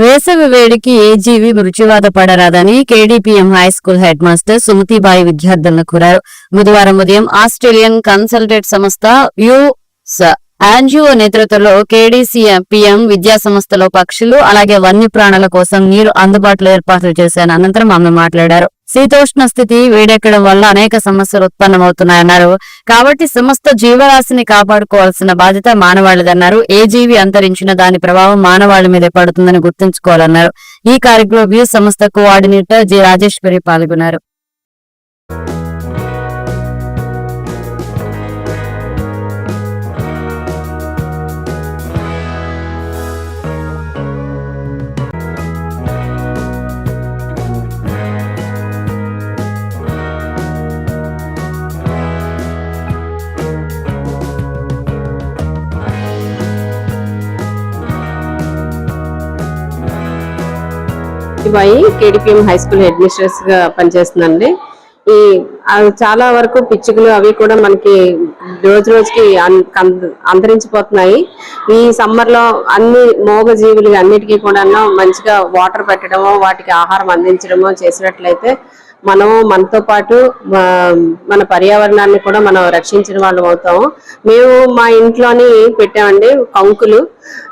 వేసవి వేడికి ఏ జీవి మృత్యువాత పడరాదని KDPM high school head master Sumathibai విద్యార్థులను కోరారు. బుధవారం ఉదయం ఆస్ట్రేలియన్ కన్సల్టేట్ సంస్థ యూ ఆన్జిఓ నేతృత్వంలో కేడీసీఎం విద్యా సంస్థలో పక్షులు అలాగే వన్యప్రాణుల కోసం నీరు అందుబాటులో ఏర్పాట్లు చేశాను. అనంతరం ఆమె మాట్లాడారు. శీతోష్ణ స్థితి వేడెక్కడం వల్ల అనేక సమస్యలు ఉత్పన్నమవుతున్నాయన్నారు. కాబట్టి సమస్త జీవరాశిని కాపాడుకోవాల్సిన బాధ్యత మానవాళిదన్నారు. ఏ జీవి అంతరించిన దాని ప్రభావం మానవాళి మీద పడుతుందని గుర్తుంచుకోవాలన్నారు. ఈ కార్యక్రమం వ్యూ సంస్థ కోఆర్డినేటర్ జి రాజేశ్వరి పాల్గొన్నారు. Bai KDPM high school head మిస్ట్రెస్గా పనిచేస్తుందండి. ఈ అవి చాలా వరకు పిచ్చుకలు అవి కూడా మనకి రోజు రోజుకి అంతరించిపోతున్నాయి. ఈ సమ్మర్లో అన్ని మోగ జీవులు అన్నిటికీ కూడా మంచిగా వాటర్ పెట్టడము వాటికి ఆహారం అందించడమో చేసినట్లయితే మనం మనతో పాటు మన పర్యావరణాన్ని కూడా మనం రక్షించిన వాళ్ళం అవుతాము. మేము మా ఇంట్లోని పెట్టామండి కంకులు.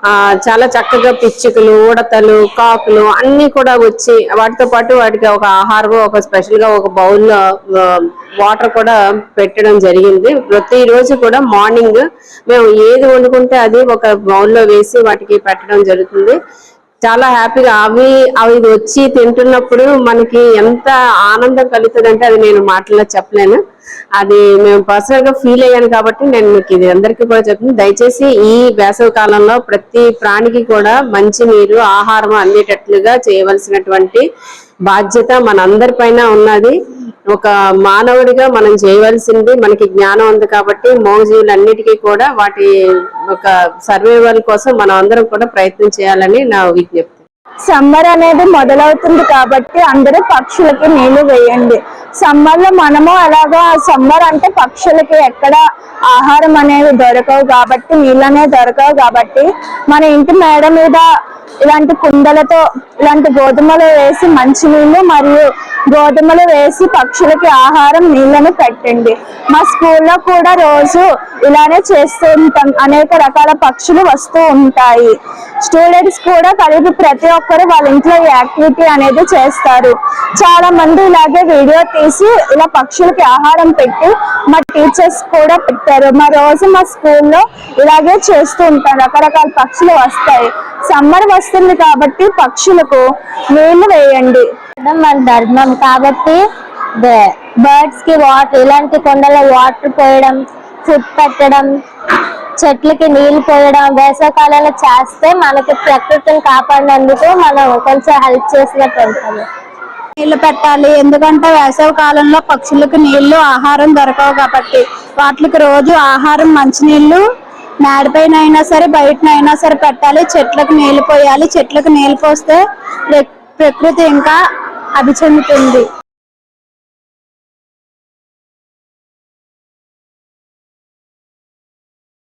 ఆ చాలా చక్కగా పిచ్చుకలు ఉడతలు కాకులు అన్ని కూడా వచ్చి వాటితో పాటు వాటికి ఒక ఆహారం ఒక స్పెషల్గా ఒక బౌల్లో వాటర్ కూడా పెట్టడం జరిగింది. ప్రతిరోజు కూడా మార్నింగ్ మేము ఏది వండుకుంటే అది ఒక బౌల్లో వేసి వాటికి పెట్టడం జరుగుతుంది. చాలా హ్యాపీగా అవి అవి వచ్చి తింటున్నప్పుడు మనకి ఎంత ఆనందం కలుగుతుంది అంటే అది నేను మాటల్లో చెప్పలేను. అది మేము పర్సనల్గా ఫీల్ అయ్యాను కాబట్టి నేను మీకు ఇది అందరికీ కూడా చెప్తున్నాను దయచేసి ఈ వేసవి కాలంలో ప్రతి ప్రాణికి కూడా మంచి నీరు ఆహారం అందేటట్లుగా చేయవలసినటువంటి బాధ్యత మన పైన ఉన్నది. ఒక మానవుడిగా మనం చేయవలసింది మనకి జ్ఞానం ఉంది కాబట్టి మోగజీవులన్నిటికీ కూడా వాటి ఒక సర్వైవల్ కోసం మనం అందరం కూడా ప్రయత్నం చేయాలని నా విజ్ఞప్తి. సమ్మర్ అనేది మొదలవుతుంది కాబట్టి అందరూ పక్షులకి నీళ్ళు వేయండి. సమ్మర్లో మనము అలాగా సమ్మర్ అంటే పక్షులకి ఎక్కడ ఆహారం అనేది దొరకవు కాబట్టి నీళ్ళు అనేవి దొరకవు కాబట్టి మన ఇంటి మేడ మీద ఇలాంటి కుండలతో ఇలాంటి గోధుమలు వేసి మంచినీళ్ళు మరియు గోధుమలు వేసి పక్షులకి ఆహారం నీళ్ళని పెట్టండి. మా స్కూల్లో కూడా రోజు ఇలానే చేస్తూ ఉంటాం. అనేక రకాల పక్షులు వస్తూ ఉంటాయి. స్టూడెంట్స్ కూడా కలిపి ప్రతి ఒక్కరు వాళ్ళ ఇంట్లో యాక్టివిటీ అనేది చేస్తారు. చాలా మంది ఇలాగే వీడియో తీసి ఇలా పక్షులకి ఆహారం పెట్టి మా టీచర్స్ కూడా పెట్టారు. మా రోజు మా స్కూల్లో ఇలాగే చేస్తూ ఉంటారు. రకరకాల పక్షులు వస్తాయి. సమ్మర్ వస్తుంది కాబట్టి పక్షులకు నీళ్ళు వేయండి. మన ధర్మం కాబట్టి బర్డ్స్కి వాటర్ ఇలాంటి కొండలో వాటర్ పోయడం ఫుడ్ పెట్టడం చెట్లకి నీళ్ళు పోయడం వేసవకాలంలో చేస్తే మనకి ప్రకృతిని కాపాడినందుకు మనం కొంచెం హెల్ప్ చేసినట్టు ఉంటుంది. నీళ్ళు పెట్టాలి. ఎందుకంటే వేసవి కాలంలో పక్షులకు నీళ్ళు ఆహారం దొరకవు కాబట్టి. వాటికి రోజు ఆహారం మంచినీళ్ళు మేడపైన అయినా సరే బయటనైనా సరే పెట్టాలి. చెట్లకు నీళ్ళు పోయాలి. చెట్లకు నీళ్ళు పోస్తే ప్ర- ప్రకృతి ఇంకా అభిచెందుతుంది.